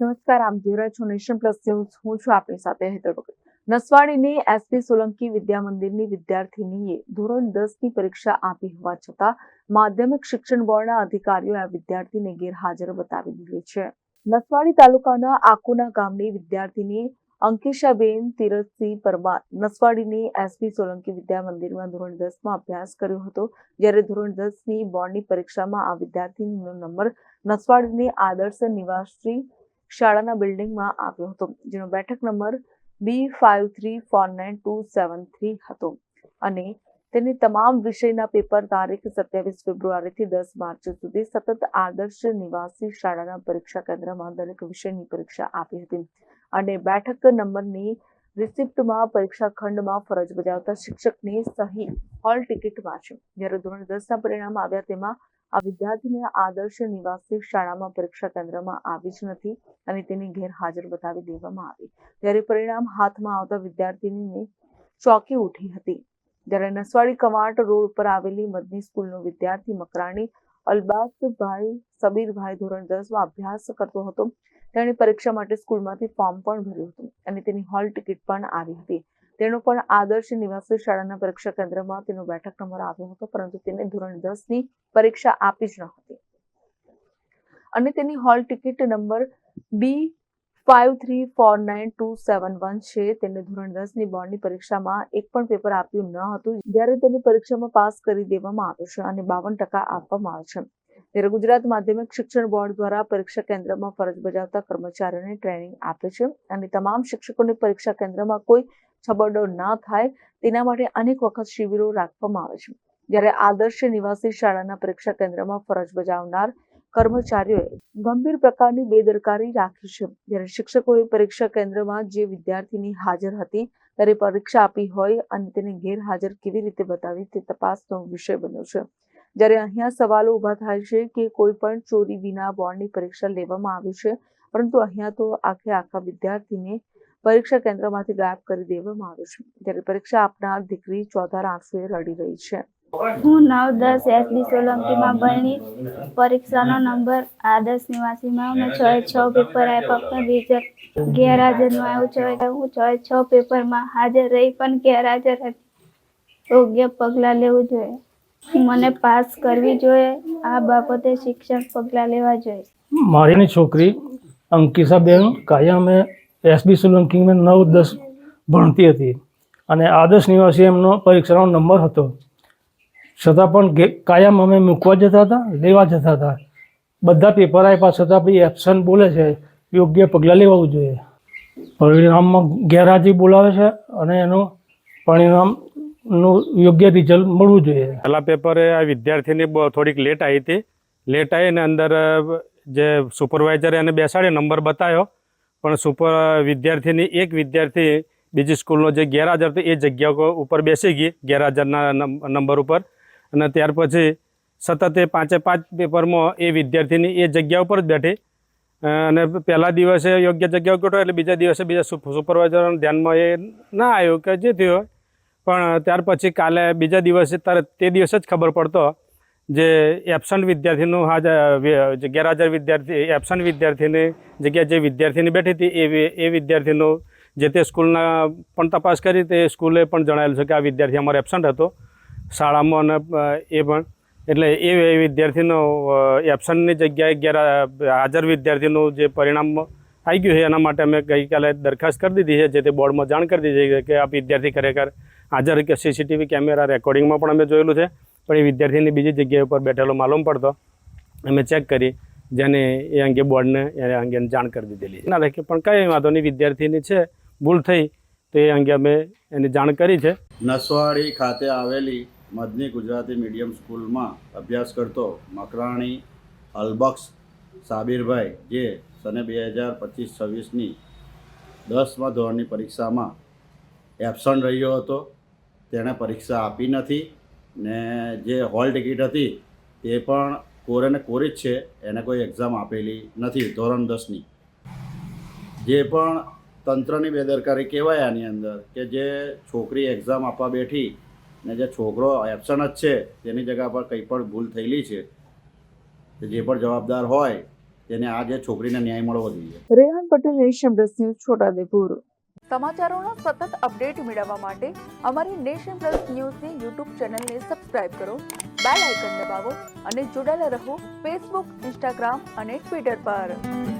નમસ્કાર આપ જોઈ રહ્યા નેશન પ્લસ ન્યૂઝ. હું છું આપની સાથે હેતર ભગત. નસવાડીની એસપી સોલંકી વિદ્યા મંદિરની વિદ્યાર્થીનીએ ધોરણ દસની પરીક્ષા આપી હોવા છતાં માધ્યમિક શિક્ષણ બોર્ડના અધિકારીઓ આ વિદ્યાર્થીને ગેરહાજર બતાવી દીધી છે. નસવાડી તાલુકાના આકુના ગામની વિદ્યાર્થીની અંકિશાબેન તીરથસિંહ પરમાર નસવાડીની એસપી સોલંકી વિદ્યા મંદિરમાં ધોરણ દસમાં અભ્યાસ કર્યો હતો. જ્યારે ધોરણ દસની બોર્ડની પરીક્ષામાં આ વિદ્યાર્થીનીનો નંબર નસવાડીની આદર્શ નિવાસી શાળાના બિલ્ડિંગમાં આવ્યો હતો, જેનો બેઠક number B five three four nine two seven three હતો અને તેની તમામ વિષયના પેપર તારીખ સત્યાવીસ ફેબ્રુઆરીથી દસ માર્ચ સુધી સતત આદર્શ નિવાસી શાળાના પરીક્ષા કેન્દ્રમાં દરેક વિષયની પરીક્ષા આપી હતી. અને બેઠક નંબરની રિસિપ્ટમાં પરીક્ષા ખંડમાં ફરજ બજાવતા શિક્ષકની સહી હોલ ટિકિટમાં છે જ્યારે ધોરણ દસના પરિણામ આવ્યા તેમાં આ વિદ્યાર્થીને આદર્શ નિવાસી શાળામાં પરીક્ષા કેન્દ્રમાં આવી જ નથી અને તેની ગેરહાજર બતાવી દેવામાં આવી. ત્યારે પરિણામ હાથમાં આવતા વિદ્યાર્થીની ચોંકી ઉઠી હતી. જ્યારે નસવાડી કવાંટ રોડ પર આવેલી મદની સ્કૂલનો વિદ્યાર્થી મકરાણી અલબાસભાઈ સબીરભાઈ ધોરણ દસમાં અભ્યાસ કરતો હતો. તેણે પરીક્ષા માટે સ્કૂલમાંથી ફોર્મ પણ ભર્યું હતું અને તેની હોલ ટિકિટ પણ આવી હતી. તેનો પણ આદર્શ નિવાસી શાળાના પરીક્ષા કેન્દ્રમાં તેનો બેઠક નંબર આવ્યો હતો, પરંતુ તેને ધોરણ દસની પરીક્ષા આપી જ ન હતી. અને તેની hall ticket number B five three four nine two seven one છે. તેને ધોરણ દસની બોર્ડની પરીક્ષામાં એક પણ પેપર આપ્યું ન હતું. જ્યારે તેની પરીક્ષામાં પાસ કરી દેવામાં આવ્યો છે અને બાવન ટકા આપવામાં આવે છે. ત્યારે ગુજરાત માધ્યમિક શિક્ષણ બોર્ડ દ્વારા પરીક્ષા કેન્દ્રમાં ફરજ બજાવતા કર્મચારીઓને ટ્રેનિંગ આપે છે અને તમામ શિક્ષકોને પરીક્ષા કેન્દ્રમાં કોઈ છબરડો ન થાય તેના માટે અનેક વખત શિબિરો રાખવામાં આવે છે. જ્યારે આદર્શ નિવાસી શાળાના પરીક્ષા કેન્દ્રમાં ફરજ બજાવનાર કર્મચારીઓએ ગંભીર પ્રકારની બેદરકારી રાખી છે. જ્યારે શિક્ષકોએ પરીક્ષા કેન્દ્રમાં જે વિદ્યાર્થીની હાજર હતી, ત્યારે પરીક્ષા આપી હોય અને તેને ગેરહાજર કેવી રીતે બતાવી તે તપાસનો વિષય બન્યો છે. જ્યારે અહીંયા સવાલો ઊભા થાય છે કે કોઈ પણ ચોરી વિના બોર્ડની પરીક્ષા લેવામાં આવી છે, પરંતુ અહીંયા તો આખે આખા વિદ્યાર્થીને પરીક્ષા કેન્દ્રમાંથી ગાયબ કરી દેવામાં આવ્યો છે. ત્યારે પરીક્ષા આપનાર દીકરી ચોધાર આંસુએ રડી રહી છે. હું નવ દસ એસબી સોલંકીમાં ભણી. પરીક્ષાનો નંબર આદર્શ નિવાસીમાં મેં છ છ પેપર આપ્યા. પણ રિઝલ્ટ ગેરહાજરનું આવ્યું છે. હું છ છ પેપરમાં હાજર રહી, પણ ગેરહાજર હતી. યોગ્ય પગલાં લેવું જોઈએ. મને પાસ કરવી જોઈએ. આ બાબતે શિક્ષણ પગલાં લેવા જોઈએ. મારીની છોકરી અંકિશાબેન કાયમ એસબી સોલંકીમાં નવ દસ ભણતી હતી. અને આદર્શ નિવાસી એમનો પરીક્ષાનો નંબર હતો. છતાં પણ કાયમ અમે મૂકવા જતા હતા, લેવા જતા હતા. બધા પેપર આપ્યા છતાં બી એબસન્ટ બોલે છે, યોગ્ય પગલાં લેવાવું જોઈએ. પરિણામમાં ગેરહાજરી બોલાવે છે અને એનું પરિણામનું યોગ્ય રિઝલ્ટ મળવું જોઈએ. પહેલા પેપરે આ વિદ્યાર્થીની થોડીક લેટ આવી હતી. લેટ આવીને અંદર જે સુપરવાઇઝરે એને બેસાડ્યો નંબર બતાવ્યો. પણ સુપર વિદ્યાર્થીની એક વિદ્યાર્થી બીજી સ્કૂલનો જે ગેરહાજર હતો, એ જગ્યા ઉપર બેસી ગઈ ગેરહાજરના નંબર ઉપર. અને ત્યાર પછી સતત એ પાંચે પાંચ પેપરમાં એ વિદ્યાર્થીની એ જગ્યા ઉપર જ બેઠી. અને પહેલા દિવસે યોગ્ય જગ્યા ઉપર એટલે બીજા દિવસે બીજા સુપ- સુપરવાઇઝરના ધ્યાનમાં એ ના આવ્યું કે જે થયું પણ ત્યાર પછી કાલે બીજા દિવસે તરત તે દિવસે જ ખબર પડતો જે એબસન્ટ વિદ્યાર્થીનું હાજર ગેરહાજર વિદ્યાર્થી એબસન્ટ વિદ્યાર્થીની જગ્યાએ જે વિદ્યાર્થીની બેઠી હતી એ એ વિદ્યાર્થીનું જે તે સ્કૂલના પણ તપાસ કરી તે સ્કૂલે પણ જણાવેલું છે કે આ વિદ્યાર્થી અમારો એબસન્ટ હતો. શાળામાં અને એ પણ. એટલે એ વિદ્યાર્થીનો એબસન્ટની જગ્યાએ ગેર હાજર વિદ્યાર્થીનું જે પરિણામ આવી ગયું છે, એના માટે અમે ગઈકાલે દરખાસ્ત કરી દીધી છે જે તે બોર્ડમાં જાણ કરી દીધી છે કે આ વિદ્યાર્થી ખરેખર હાજર કે સીસીટીવી કેમેરા રેકોર્ડિંગમાં પણ અમે જોયેલું છે, પણ એ વિદ્યાર્થીની બીજી જગ્યાએ ઉપર બેઠેલો માલુમ પડતો. અમે ચેક કરી, જેને એ અંગે બોર્ડને, એ અંગે જાણ કરી દીધેલી ના રાખી પણ કંઈ વાંધો નહીં, વિદ્યાર્થીની છે, ભૂલ થઈ, તો એ અંગે અમે એની જાણ કરી છે. નસવાડી ખાતે આવેલી મદની ગુજરાતી મીડિયમ સ્કૂલમાં અભ્યાસ કરતો મકરાણી અલબક્ષ સાબિરભાઈ, જે સને બે હજાર પચીસ છવ્વીસની દસમા ધોરણની પરીક્ષામાં એબસન્ટ રહ્યો હતો. તેણે પરીક્ષા આપી નથી ને જે હોલ ટિકિટ હતી તે પણ કોરે ને કોરી જ છે, એને કોઈ એક્ઝામ આપેલી નથી ધોરણ દસની. જે પણ તંત્રની બેદરકારી કહેવાય આની અંદર કે જે છોકરી એક્ઝામ આપવા બેઠી ને જે છોકરો એબસન્ટ જ છે તેની જગ્યા પર કંઈ પણ ભૂલ થયેલી છે જે પણ જવાબદાર હોય તેને આ જે છોકરીને ન્યાય મળવો જોઈએ. Rehan Patel Nation Plus News Chhota Udepur સમાચારોના સતત અપડેટ મેળવવા માટે અમારી નેશન પ્લસ ન્યૂઝની યુટ્યુબ ચેનલને સબસ્ક્રાઇબ કરો બેલ આઇકન દબાવો અને જોડાયેલા રહો ફેસબુક ઇન્સ્ટાગ્રામ અને ટ્વિટર પર.